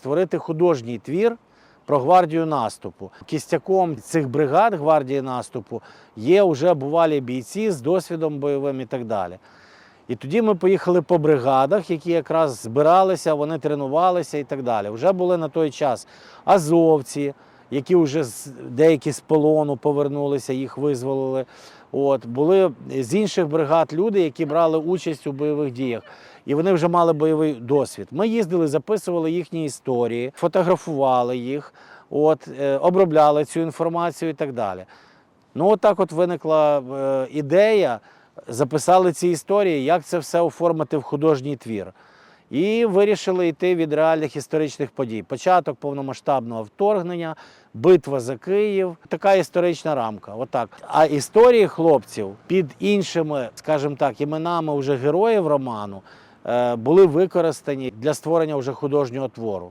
створити художній твір про гвардію наступу. Кістяком цих бригад гвардії наступу є вже бувалі бійці з досвідом бойовим і так далі. І тоді ми поїхали по бригадах, які якраз збиралися, вони тренувалися і так далі. Вже були на той час азовці, які вже деякі з полону повернулися, їх визволили. От були з інших бригад люди, які брали участь у бойових діях, і вони вже мали бойовий досвід. Ми їздили, записували їхні історії, фотографували їх, от, е, обробляли цю інформацію і так далі. Ну, от от виникла е, ідея, записали ці історії, як це все оформити в художній твір. І вирішили йти від реальних історичних подій. Початок повномасштабного вторгнення, битва за Київ. Така історична рамка. Отак. А історії хлопців під іншими, скажімо так, іменами вже героїв роману е, були використані для створення вже художнього твору.